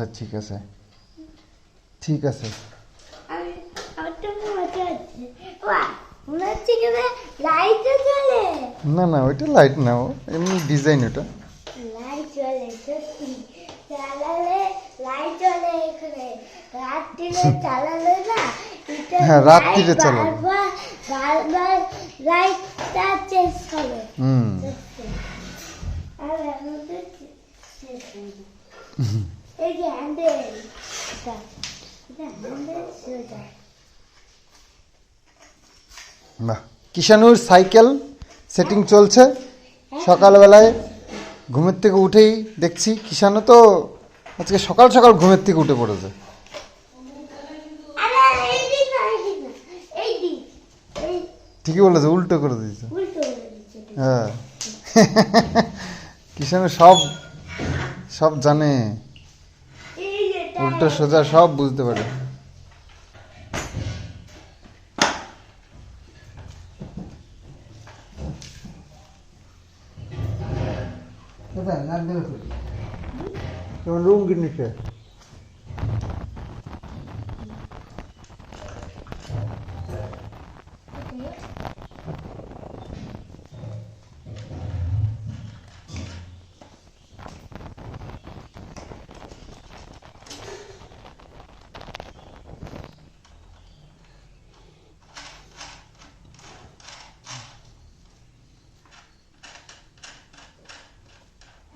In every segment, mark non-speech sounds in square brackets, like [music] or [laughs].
আচ্ছা ঠিক আছে। ঠিক আছে। না না ওইটা লাইট না এমনি ডিজাইন ওটা। [laughs] হ্যাঁ, রাত্রিরে হবে হুম। এই যে হ্যান্ডেল এটা হ্যান্ডেল কিষানুর সাইকেল সেটিং চলছে সকালবেলায় ঘুমের থেকে উঠেই দেখছি কিষানু তো আজকে সকাল সকাল ঘুমের থেকে উঠে পড়েছে ঠিকই বলেছে উল্টো করে দিয়েছে। হ্যাঁ কিষানু সব সব জানে উল্টো সোজা সব বুঝতে পারে। রুম কিনেছে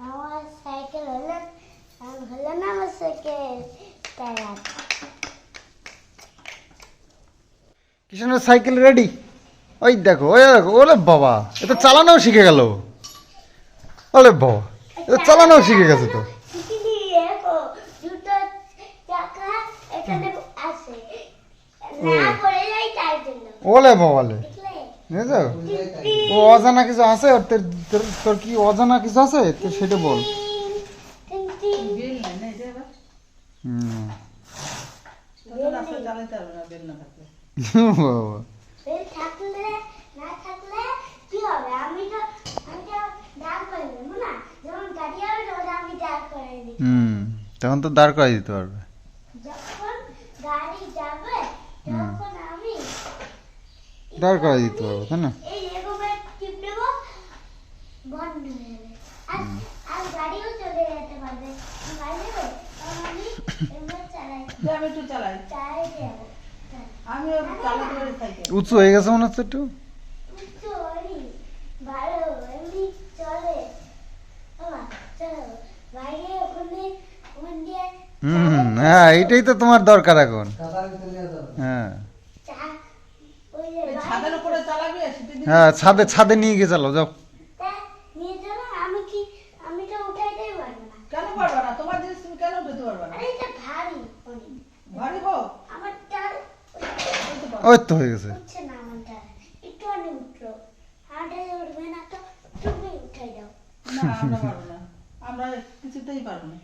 আমার সাইকেল হলো আর হলো না আমার সাইকেল টায়ার কিষানুর সাইকেল রেডি ওই দেখো ওই দেখো, ওলে বাবা এটা চালানোও শিখে গেল। ওলে বাবা এটা চালানোও শিখে গেছে তো। ওলে বাবালে বুঝেছ? ও অজানা কিছু আছে? ওর তোর, তোর- তোর কি অজানা কিছু আছে? তো সেটা বল। তখন তো দাঁড় করাই দিতে পারবে। দাঁড় করাই দিতে পারবে তাই না এই এভাবে টিপ দেবো বন্ধ হয়ে যাবে আর আর গাড়িও চলে যেতে পারবে গাড়ি নেবে তখন আমি এভাবে চালাই যে আমি একটু চালাই। চালাই চালাতে পারি সাইকেল উঁচু হয়ে গেছে মনে হচ্ছে একটু। হুম হুম, হ্যাঁ এইটাই তো তোমার দরকার এখন। হ্যাঁ। হ্যাঁ ছাদে ছাদে নিয়ে গিয়ে চালো যাও তা নিয়ে যাব আমি কি আমি তো উঠাইতেই পারব না কেন পারবা না তোমার জিনিস তুমি কেন উঠাতে পারবা না আরে এটা ভারী অনেক ভারী হোক আমার টার উঠতে পারো। ওই তো হয়ে গেছে উঠছে না আমার টার একটু অনেক উঠল হাঁটাই উঠবে না তো তুমি উঠাই দাও না আমরা পারব না আমরা কিছুতেই পারব না।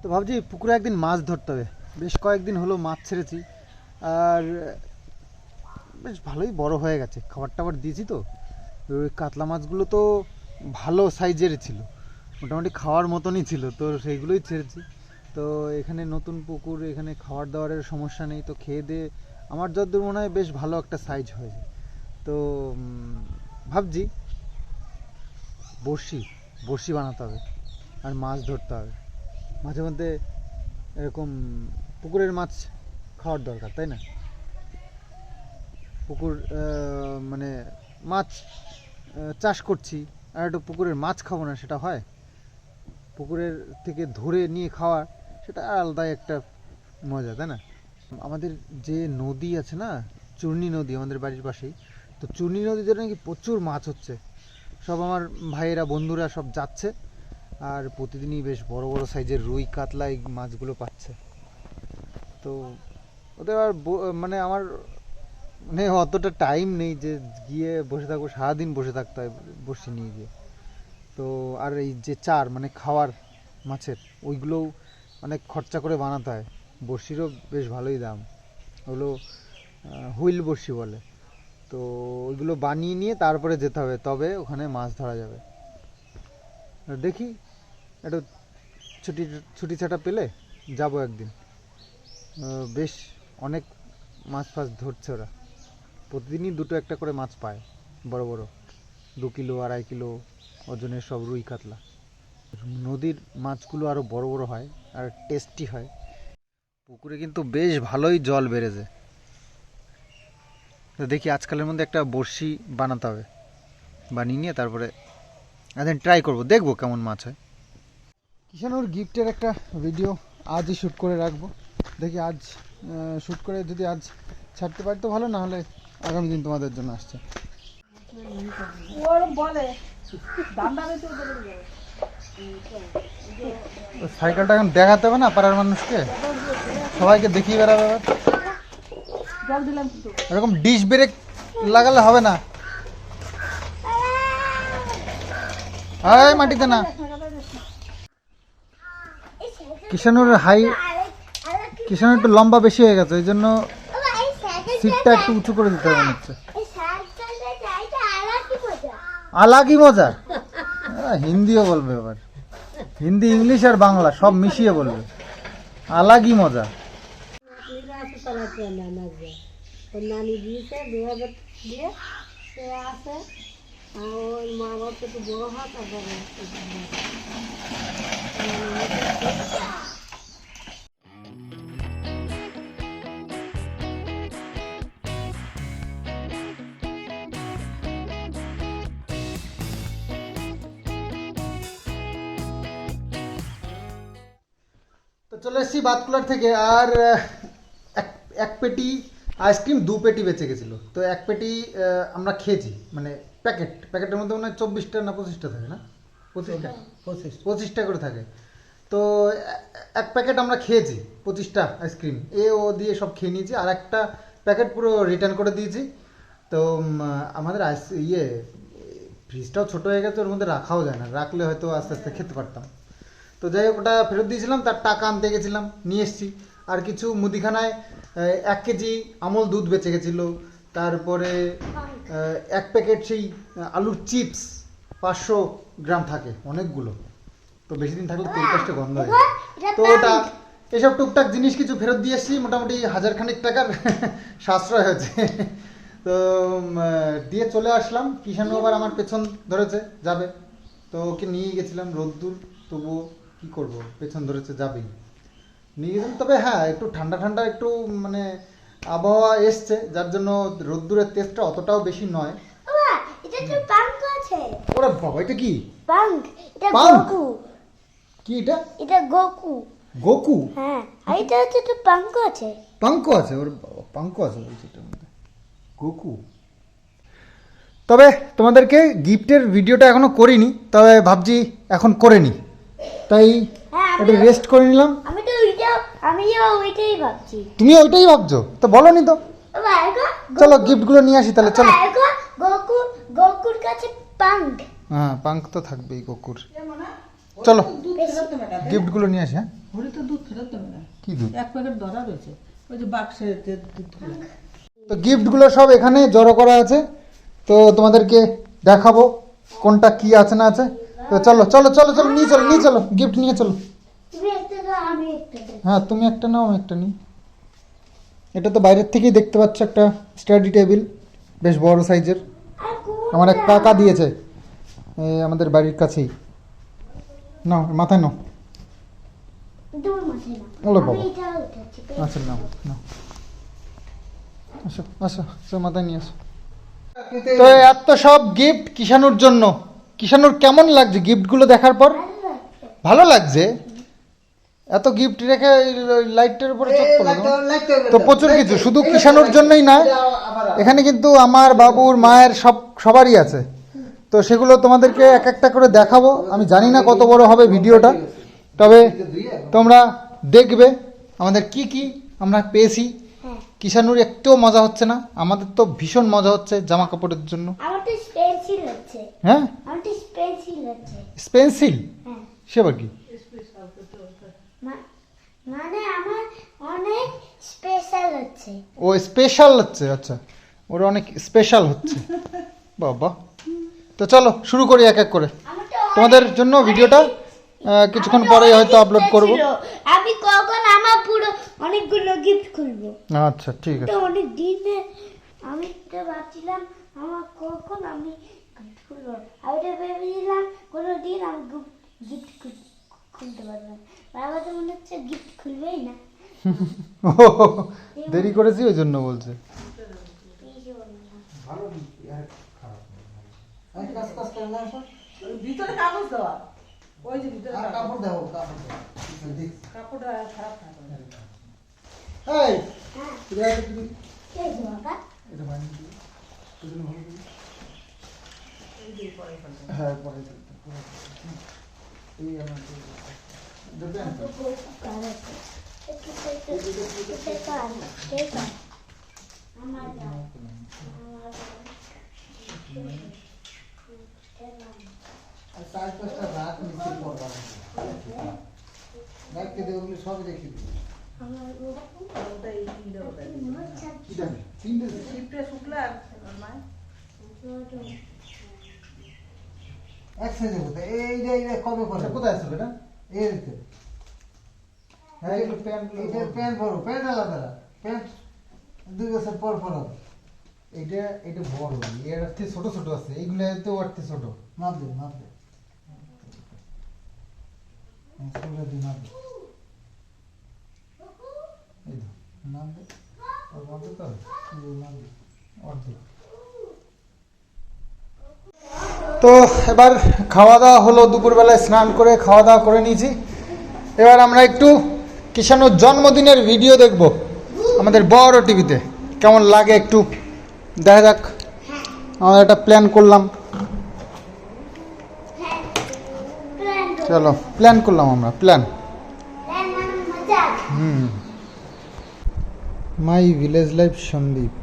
তো ভাবছি পুকুরে একদিন মাছ ধরতে হবে। বেশ কয়েকদিন হলো মাছ ছেড়েছি। আর বেশ ভালোই বড় হয়ে গেছে। খাবার টাবার দিয়েছি তো ওই কাতলা মাছগুলো তো ভালো সাইজের ছিল। মোটামুটি খাওয়ার মতনই ছিল। তো সেইগুলোই ছেড়েছি। তো এখানে নতুন পুকুর এখানে খাওয়ার দাওয়ারের সমস্যা নেই। তো খেয়ে দিয়ে আমার যতদূর মনে হয় বেশ ভালো একটা সাইজ হয়েছে। তো ভাবছি বড়শি বড়শি বানাতে হবে আর মাছ ধরতে হবে। মাঝে মধ্যে এরকম পুকুরের মাছ খাওয়ার দরকার, তাই না? পুকুর মানে মাছ চাষ করছি আর একটু পুকুরের মাছ খাব না, সেটা হয়। পুকুরের থেকে ধরে নিয়ে খাওয়া, সেটা আলাদাই একটা মজা, তাই না? আমাদের যে নদী আছে না, চূর্ণী নদী আমাদের বাড়ির পাশেই, তো চূর্ণী নদীতে নাকি প্রচুর মাছ হচ্ছে। সব আমার ভাইয়েরা, বন্ধুরা সব যাচ্ছে, আর প্রতিদিনই বেশ বড় বড় সাইজের রুই কাতলা এই মাছগুলো পাচ্ছে। তো ওদের আর মানে আমার মানে অতটা টাইম নেই যে গিয়ে বসে থাকব, সারাদিন বসে থাকতে হয় বসে নিয়ে গিয়ে। তো আর এই যে চার মানে খাওয়ার মাছের, ওইগুলোও অনেক খরচা করে বানাতে হয়। বড়শিরও বেশ ভালোই দাম। ওগুলো হুইল বড়শি বলে। তো ওইগুলো বানিয়ে নিয়ে তারপরে যেতে হবে, তবে ওখানে মাছ ধরা যাবে। দেখি, একটু ছুটি ছুটি ছাটা পেলে যাব একদিন। বেশ অনেক মাছ ফাছ ধরছে ওরা। প্রতিদিনই দুটো একটা করে মাছ পায়, বড় বড়। দু কিলো, আড়াই কিলো, ওজনের সব রুই কাতলা। নদীর মাছগুলো আরও বড় বড় হয়, আর টেস্টি হয়। পুকুরে কিন্তু বেশ ভালোই জল বেড়েছে। তো দেখি আজকালের মধ্যে একটা বড়শি বানাতে হবে। বানিয়ে নিয়ে তারপরে একদিন ট্রাই করব। দেখব কেমন মাছ হয়। কিষানোর গিফটের একটা ভিডিও আজই শ্যুট করে রাখব। দেখি আজ শ্যুট করে যদি আজ ছাড়তে পারি তো ভালো না হলে আগামী দিন তোমাদের জন্য আসছে। সাইকেলটা এখন দেখাতে হবে না পাড়ার মানুষকে? সবাইকে দেখিয়ে বেড়াবে এরকম ডিশ ব্রেক লাগালে হবে না। এই মাটিতে না। কিষানুর হাই কিষানুর একটু লম্বা বেশি হয়ে গেছে এই জন্য সিটটা একটু উঁচু করে দিতে হবে হচ্ছে কি মজা। হিন্দিও বলবে এবার। হিন্দি, ইংলিশ আর বাংলা সব মিশিয়ে বলবে। আলাগই মজা। নানি দিয়েছে দু হাজার দিয়ে সে আছে আর ওর মা বাবা একটু বড় হয় তারপরে তো চলে এসেছি বাতকুলার থেকে আর আহ, এক পেটি আইসক্রিম দু পেটি বেঁচে গেছিল। তো এক পেটি আমরা খেয়েছি মানে প্যাকেট। প্যাকেটের মধ্যে মনে হয় চব্বিশটা না পঁচিশটা থাকে না? পঁচিশটা। পঁচিশ পঁচিশটা করে থাকে। তো এক প্যাকেট আমরা খেয়েছি পঁচিশটা আইসক্রিম। এ ও দিয়ে সব খেয়ে নিয়েছি আর একটা প্যাকেট পুরো রিটার্ন করে দিয়েছি। তো আমাদের আইস ইয়ে ফ্রিজটাও ছোটো হয়ে গেছে ওর মধ্যে রাখাও যায় না। রাখলে হয়তো আস্তে আস্তে খেতে পারতাম। তো যাই হোক ওটা ফেরত দিয়েছিলাম তার টাকা আনতে গেছিলাম নিয়ে এসেছি। আর কিছু মুদিখানায় এক কেজি আমল দুধ বেঁচে গেছিল তারপরে এক প্যাকেট সেই আলুর চিপস পাঁচশো গ্রাম থাকে অনেকগুলো। তো বেশি দিন থাকলে তেল কাজটা গন্ধ হয়ে যায়। তো ওটা এসব টুকটাক জিনিস কিছু ফেরত দিয়ে এসেছি মোটামুটি হাজার খানিক টাকার [laughs] সাশ্রয় হয়েছে। তো দিয়ে চলে আসলাম কিষানু আবার আমার পেছন ধরেছে যাবে। তো ওকে নিয়ে গেছিলাম রোদ্দুর তবুও কি করব পেছন ধরেছে যাবেই। নিয়ে গেছিলাম তবে হ্যাঁ একটু ঠান্ডা ঠান্ডা একটু মানে আবহাওয়া এসছে যার জন্য রোদ্দুরের তেজটা অতটাও বেশি নয়। বাবা তো ওরা বাবা এটা কি? পাঙ্ক এটা গোকু। কি এটা? এটা গোকু। গোকু? হ্যাঁ আর এটা হচ্ছে তো পাঙ্ক আছে। পাঙ্ক আছে? ওর পাঙ্ক আছে বলছে এটার মধ্যে। গোকু। তবে তোমাদেরকে গিফটের ভিডিওটা এখনও করিনি তবে ভাবছি এখন করে নি। তাই হ্যাঁ একটু রেস্ট করে নিলাম। আমি তো ওইটাই ভাবছি। তুমি ওইটাই ভাবছ? তো বলো নি তো চলো গিফটগুলো নিয়ে আসি তাহলে চলো। এখন গোকুর কাছে পাঙ্ক। হ্যাঁ পাঙ্ক তো থাকবেই গোকুর। চলো গিফটগুলো নিয়ে আসি হ্যাঁ? ঘড়ি তো দুধ ফেরত দেবে না। কি দুধ? এক প্যাকেট ধরা রয়েছে। ওই যে বাক্সের তো গিফটগুলো সব এখানে জড়ো করা আছে। তো তোমাদেরকে দেখাবো কোনটা কি আছে না আছে। তো চলো চলো চলো চলো নিয়ে চলো নিয়ে চলো গিফট নিয়ে চলো তুমি একটা দাও আমি একটা দেব হ্যাঁ তুমি একটা নাও একটা নিই। এটা তো বাইরের থেকেই দেখতে পাচ্ছ একটা স্টাডি টেবিল, বেশ বড় সাইজের। আমার এক কাকা দিয়েছে আমাদের বাড়ির কাছেই। নাও, মাথায় নাও। ওলে বাবা। আচ্ছা নাও নাও। তো এত সব গিফট কিষানুর জন্য। কিষানুর কেমন লাগছে গিফটগুলো দেখার পর? ভালো লাগছে। এত গিফট রেখে লাইটের উপরে চোখ পড়ল? তো? প্রচুর কিছু শুধু কিষানুর জন্যই না এখানে কিন্তু আমার বাবুর মায়ের সব সবারই আছে। তো সেগুলো তোমাদেরকে এক একটা করে দেখাবো। আমি জানি না কত বড় হবে ভিডিওটা তবে তোমরা দেখবে আমাদের কি কি আমরা পেয়েছি। কিষানুর একটুও মজা হচ্ছে না আমাদের তো ভীষণ মজা হচ্ছে জামা কাপড়ের জন্য হ্যাঁ? আমার তো পেন্সিল হচ্ছে। পেন্সিল হ্যাঁ। সে আবার কি? মানে আমার অনেক স্পেশাল হচ্ছে। ও স্পেশাল হচ্ছে আচ্ছা। ওরা অনেক স্পেশাল হচ্ছে। [laughs] বাবা। তো চলো শুরু করি এক এক করে। তোমাদের জন্য ভিডিওটা কিছুক্ষণ পরেই হয়তো আপলোড করব। আমি কখন আমার পুরো অনেকগুলো গিফট খুলবো? আচ্ছা ঠিক আছে। অনেক দিনে আমি তো ভাবছিলাম আমার কখন আমি গিফট খুলবো? আমি তো ভেবেছিলাম কোনো দিন আমি গিফট খুলতে পারব বাবা তো মনে হচ্ছে গিফট খুলবেই না। [laughs] দেরি করেছি ওই জন্য বলছে। ওই ভিতরে কাগজ দেওয়া। ওই যে ভিতরে কাগজ। কাপড়। দাও কাপড় খারাপ থাকে এই হ্যাঁ। এটা একটা কে বাবা? এটা বানিয়ে দিই। দুদিন ভালো করে। এই যে পরে ফেলতে হ্যাঁ পরে দিই, পরে দিই। এই আমার তো- দেবেন তো? কার আছে একটু একটু একটু কার কে কার আমার দাও আমার দাও আর চার পাঁচটা রাত নিচে পড়বা রাখতে দেবো ওগুলো সব রেখে দিই আমার ওটা এই তিনটে ওটা কি জানি তিনটে দিই। শিফটে শুক্লা আর মায় এক সাইজের মতো এইটা এইটা কবে পরে আচ্ছা, কোথায় আছে এটা এর ভিতরে হ্যাঁ এগুলো প্যান্ট এটা প্যান্ট বড় প্যান্ট আলাদা প্যান্ট দুই বছর পর পর হবে এটা এটা বড় এর অর্থে ছোট ছোট আছে এইগুলো তো অর্থে ছোট। মাপ দে মাপ দে। হ্যাঁ, ষোলো দিন মাপ দে। এই তো। মাপ দে। তো? মাপ দে। অর্ধেক। তো এবার খাওয়া দাওয়া হলো দুপুরবেলায় স্নান করে খাওয়া দাওয়া করে নিয়েছি। এবার আমরা একটু কিষাণুর জন্মদিনের ভিডিও দেখব আমাদের বড় টিভিতে। কেমন লাগে একটু দেখা যাক। আমরা একটা প্ল্যান করলাম। চলো, প্ল্যান করলাম আমরা, plan. Hmm. My village life Sandip.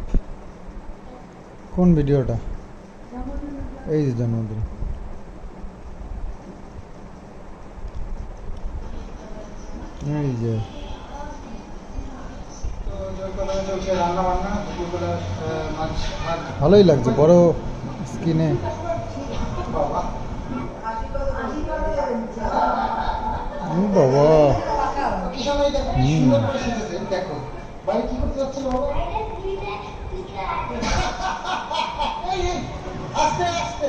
কোন ভিডিওটা? এই যে জন্মদিন এই যে। ভালোই লাগছে, বড় স্ক্রিনে বাবা। হুম। দেখো কি করতে বাবা? আস্তে আস্তে।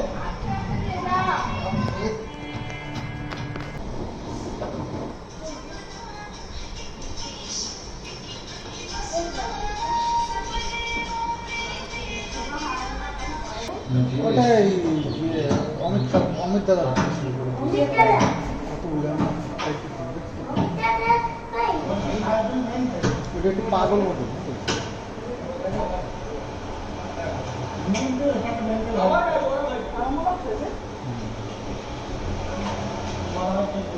ওটাই অমিত অমিত দাদা ওটা একটু পাগল মতো। Var var var. Karanlık dedi. Karanlık dedi.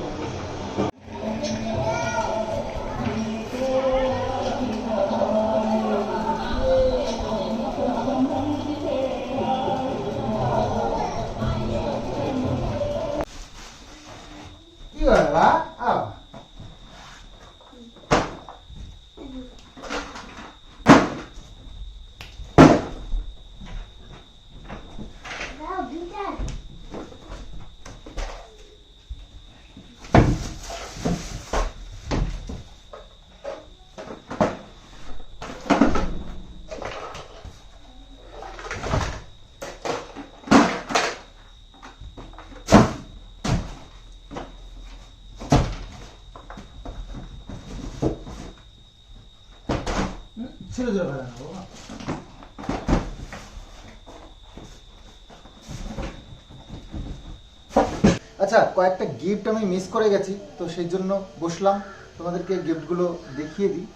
ছেড়ে যাবে না বাবা আচ্ছা কয়েকটা গিফট আমি মিস করে গেছি, তো সেই জন্য বসলাম। তোমাদেরকে গিফটগুলো দেখিয়ে দিই।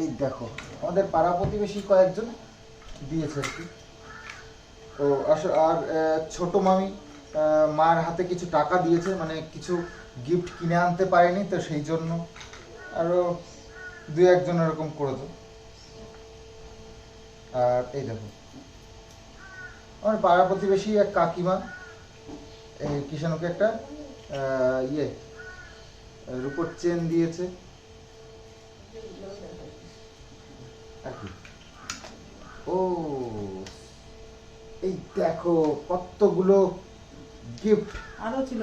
এই দেখো, আমাদের পাড়া প্রতিবেশী কয়েকজন দিয়েছে আর কি। তো আর ছোট মামি মার হাতে কিছু টাকা দিয়েছে মানে কিছু গিফট কিনে আনতে পারেনি, তো সেই জন্য আরও দুই একজন এরকম করেছে আর এই দেখো। আমার পাড়া প্রতিবেশী এক কাকিমা এই কিষাণুকে একটা ইয়ে রূপোর চেন দিয়েছে। আর কি? ও এই দেখো কতগুলো গিফট আরও ছিল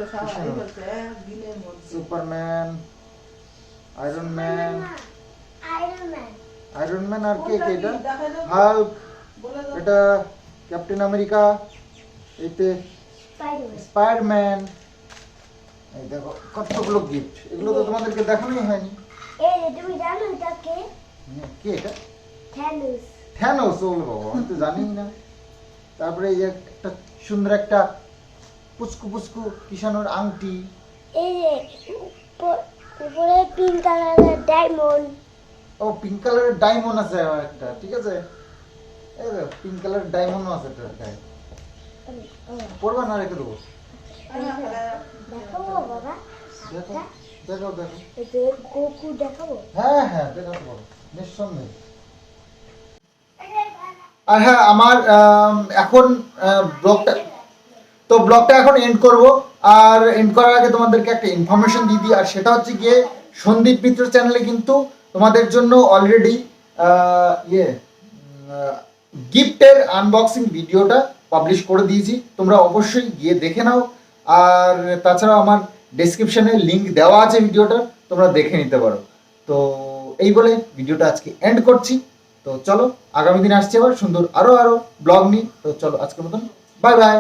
superman iron man iron man আর কে কে এটা? হাল্ক এটা ক্যাপ্টেন আমেরিকা এতে স্পাইডারম্যান এই দেখো কতগুলো গিফট এগুলো তো তোমাদেরকে দেখানোই হয়নি। এই তুমি জানো এটা কে? হ্যাঁ, কে এটা? থ্যানোস থ্যানোস ওল বাবা আমি তো জানি না। তারপরে এই একটা সুন্দর একটা পুচকু পুচকু কিষানোর আংটি। এই যে উপরে পিঙ্ক কালারের ডায়মন্ড ও পিঙ্ক কালারের ডায়মন্ড আছে একটা ঠিক আছে? এই দেখো পিঙ্ক কালারের ডায়মন্ডও আছে এটার গায়ে পড়বা না রেখে দেবো? দেখো দেখো। দেখো যে হ্যাঁ হ্যাঁ দেখাতে পারো নিঃসন্দেহে। আর হ্যাঁ আমার এখন ব্লগটা তো ব্লগটা এখন এন্ড করব। আর এন্ড করার আগে তোমাদেরকে একটা ইনফরমেশন দিয়ে দিই আর সেটা হচ্ছে গিয়ে সন্দীপ মিত্র চ্যানেলে কিন্তু তোমাদের জন্য অলরেডি ইয়ে গিফটের আনবক্সিং ভিডিওটা পাবলিশ করে দিয়েছি। তোমরা অবশ্যই গিয়ে দেখে নাও। আর তাছাড়াও আমার ডেসক্রিপশনে লিঙ্ক দেওয়া আছে ভিডিওটা তোমরা দেখে নিতে পারো। তো এই বলে ভিডিওটা আজকে এন্ড করছি। তো চলো, আগামী দিন আসছে আবার সুন্দর আরও আরও ব্লগ নিই তো চলো, আজকের মতন বাই বাই